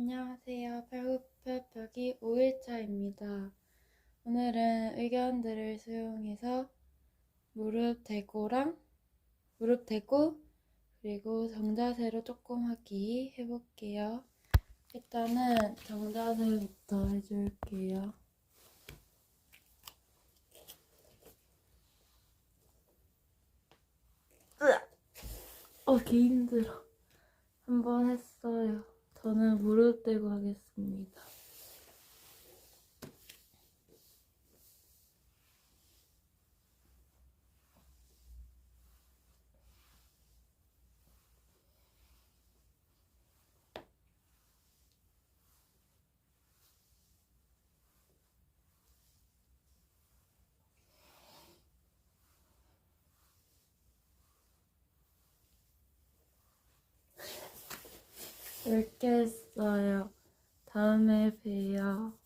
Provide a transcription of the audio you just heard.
안녕하세요. 팔굽혀펴기 5일차입니다. 오늘은 의견들을 수용해서 무릎 대고랑 무릎 대고 그리고 정자세로 조금 하기 해볼게요. 일단은 정자세부터 해줄게요. 으악! 어, 개 힘들어. 한번 했어요. 저는 무릎 대고 하겠습니다. 했어요. 다음에 봬요.